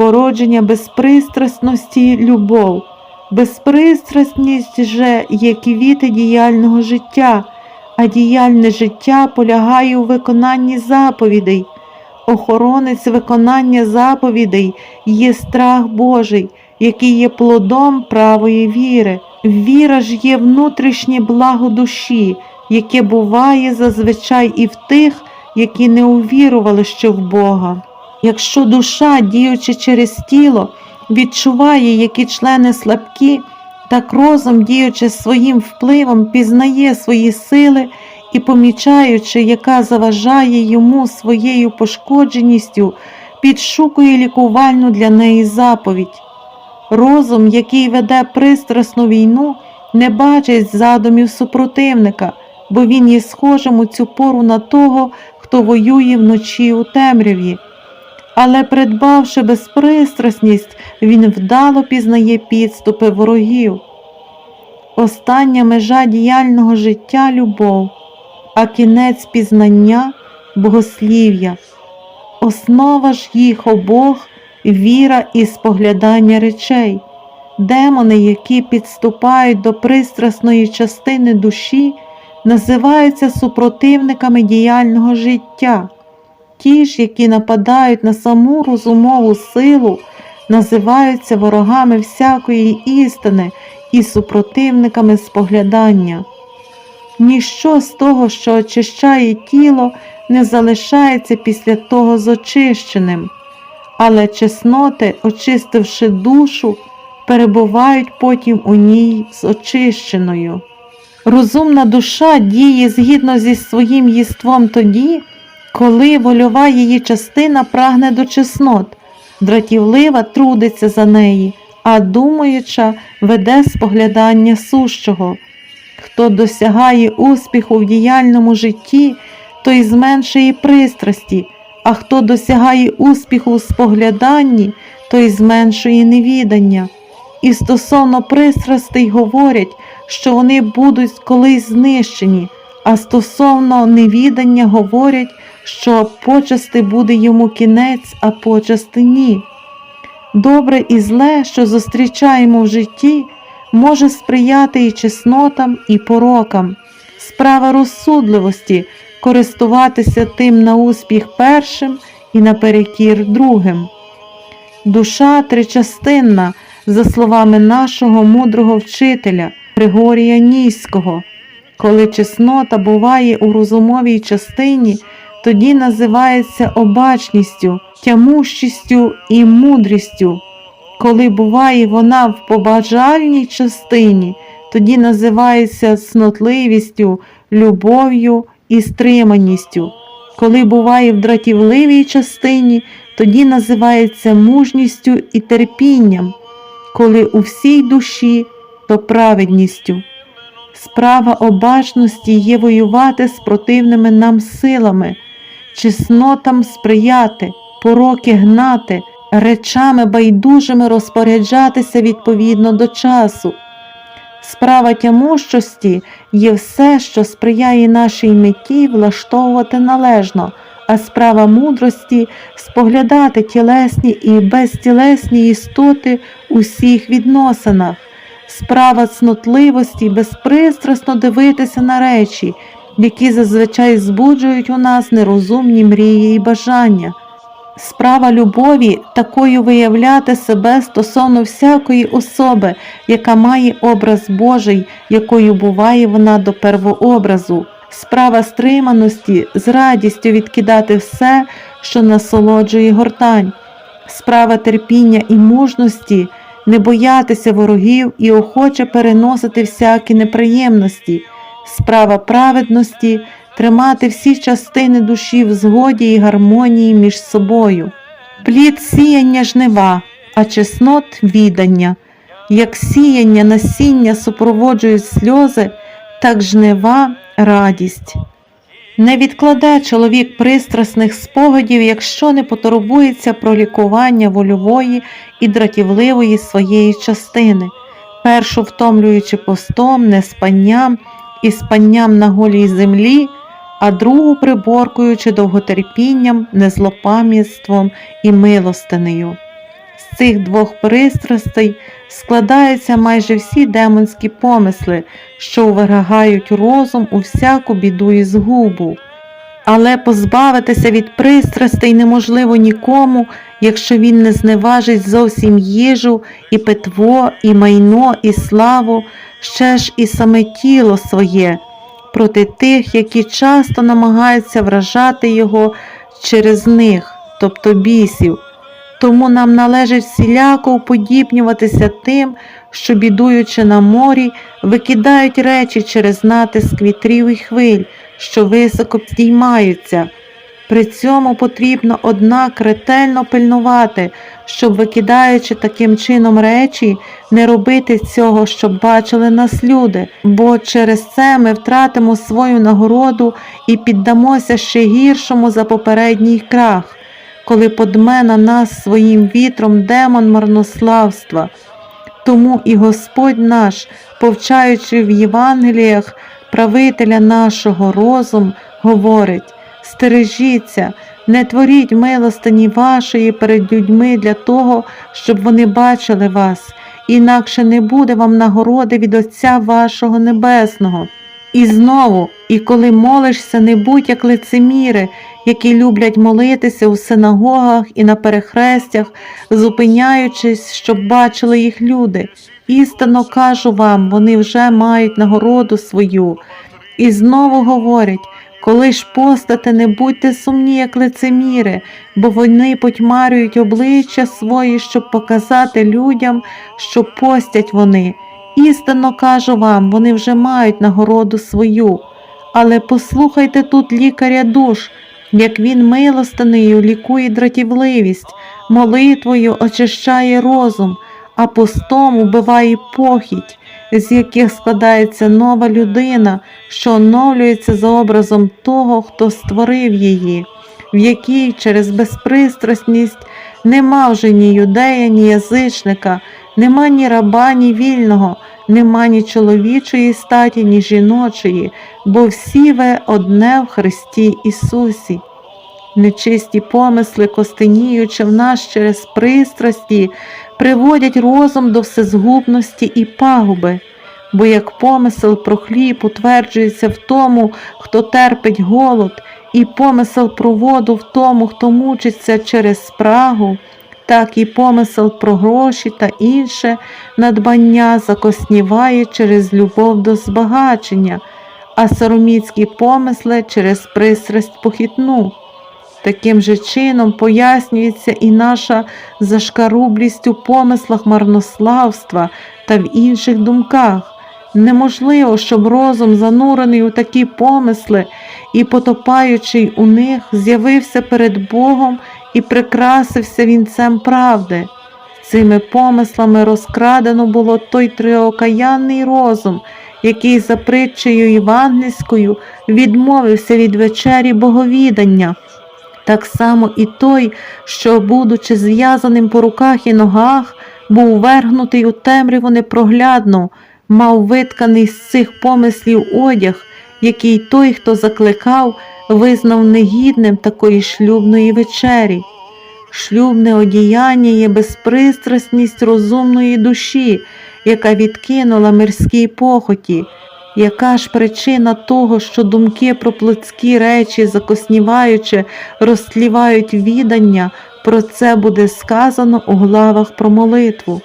породження безпристрасності любов. Безпристрасність же є квіти діяльного життя, а діяльне життя полягає у виконанні заповідей. Охоронець виконання заповідей є страх Божий, який є плодом правої віри. Віра ж є внутрішнє благо душі, яке буває зазвичай і в тих, які не увірували ще в Бога. Якщо душа, діючи через тіло, відчуває, які члени слабкі, так розум, діючи своїм впливом, пізнає свої сили і, помічаючи, яка заважає йому своєю пошкодженістю, підшукує лікувальну для неї заповідь. Розум, який веде пристрасну війну, не бачить задумів супротивника, бо він є схожим у цю пору на того, хто воює вночі у темряві. Але, придбавши безпристрасність, він вдало пізнає підступи ворогів. Остання межа діяльного життя любов, а кінець пізнання богослів'я. Основа ж їх обох віра і споглядання речей. Демони, які підступають до пристрасної частини душі, називаються супротивниками діяльного життя. Ті ж, які нападають на саму розумову силу, називаються ворогами всякої істини і супротивниками споглядання. Ніщо з того, що очищає тіло, не залишається після того зочищеним, але чесноти, очистивши душу, перебувають потім у ній з очищеною. Розумна душа діє згідно зі своїм єством тоді, коли вольова її частина прагне до чеснот, дратівлива трудиться за неї, а думаюча веде споглядання сущого. Хто досягає успіху в діяльному житті, той зменшує пристрасті, а хто досягає успіху в спогляданні, той зменшує невідання. І стосовно пристрастей говорять, що вони будуть колись знищені, а стосовно невідання говорять, що почасти буде йому кінець, а почасти ні. Добре і зле, що зустрічаємо в житті, може сприяти і чеснотам, і порокам. Справа розсудливості користуватися тим на успіх першим і наперекір другим. Душа тричастинна, за словами нашого мудрого вчителя Григорія Ніського. Коли чеснота буває у розумовій частині, тоді називається обачністю, тямущістю і мудрістю. Коли буває вона в побажальній частині, тоді називається снотливістю, любов'ю і стриманістю. Коли буває в дратівливій частині, тоді називається мужністю і терпінням, коли у всій душі, то праведністю. Справа обачності є воювати з противними нам силами, чеснотам сприяти, пороки гнати, речами байдужими розпоряджатися відповідно до часу. Справа тямущості є все, що сприяє нашій меті влаштовувати належно, а справа мудрості споглядати тілесні і безтілесні істоти у всіх відносинах. Справа цнотливості безпристрасно дивитися на речі, які зазвичай збуджують у нас нерозумні мрії і бажання. Справа любові такою виявляти себе стосовно всякої особи, яка має образ Божий, якою буває вона до первообразу. Справа стриманості з радістю відкидати все, що насолоджує гортань. Справа терпіння і мужності не боятися ворогів і охоче переносити всякі неприємності. Справа праведності тримати всі частини душі в згоді і гармонії між собою. Плід сіяння жнива, а чеснот відання. Як сіяння насіння супроводжують сльози, так жнива радість. Не відкладе чоловік пристрасних спогадів, якщо не потурбується про лікування вольової і дратівливої своєї частини, першу втомлюючи постом, неспанням і спанням на голій землі, а другу приборкуючи довготерпінням, незлопам'ятством і милостинею. З цих двох пристрастей складаються майже всі демонські помисли, що вверггають розум у всяку біду і згубу. Але позбавитися від пристрастей неможливо нікому, якщо він не зневажить зовсім їжу, і питво, і майно, і славу, ще ж і саме тіло своє, проти тих, які часто намагаються вражати його через них, тобто бісів. Тому нам належить всіляко уподібнюватися тим, що, бідуючи на морі, викидають речі через натиск вітрів і хвиль, що високо здіймаються. При цьому потрібно, однак, ретельно пильнувати, щоб, викидаючи таким чином речі, не робити цього, щоб бачили нас люди, бо через це ми втратимо свою нагороду і піддамося ще гіршому за попередній крах, коли подме на нас своїм вітром демон марнославства. Тому і Господь наш, повчаючи в Євангеліях правителя нашого розум, говорить: стережіться, не творіть милостині вашої перед людьми для того, щоб вони бачили вас, інакше не буде вам нагороди від Отця вашого Небесного. І знову, і коли молишся, не будь як лицеміри, які люблять молитися у синагогах і на перехрестях, зупиняючись, щоб бачили їх люди. Істинно кажу вам, вони вже мають нагороду свою. І знову говорять, коли ж постате, не будьте сумні, як лицеміри, бо вони потьмарюють обличчя свої, щоб показати людям, що постять вони. Істинно кажу вам, вони вже мають нагороду свою. Але послухайте тут лікаря душ, як він милостинею лікує дратівливість, молитвою очищає розум, а постом убиває похідь, з яких складається нова людина, що оновлюється за образом того, хто створив її, в якій через безпристрасність нема вже ні юдея, ні язичника, нема ні раба, ні вільного, нема ні чоловічої статі, ні жіночої, бо всі ви одне в Христі Ісусі. Нечисті помисли, костеніючи в нас через пристрасті, приводять розум до всезгубності і пагуби, бо як помисел про хліб утверджується в тому, хто терпить голод, і помисел про воду в тому, хто мучиться через спрагу, так і помисел про гроші та інше надбання закосніває через любов до збагачення, а сороміцькі помисли через пристрасть похитну. Таким же чином пояснюється і наша зашкарублість у помислах марнославства та в інших думках. Неможливо, щоб розум, занурений у такі помисли і потопаючий у них, з'явився перед Богом і прикрасився вінцем правди. Цими помислами розкрадено було той триокаянний розум, який за притчею євангельською відмовився від вечері боговідання. Так само і той, що, будучи зв'язаним по руках і ногах, був вергнутий у темряву непроглядну, мав витканий з цих помислів одяг, який той, хто закликав, визнав негідним такої шлюбної вечері. Шлюбне одіяння є безпристрасність розумної душі, яка відкинула мирській похоті. Яка ж причина того, що думки про плотські речі, закосніваючи, розтлівають відання, про це буде сказано у главах про молитву.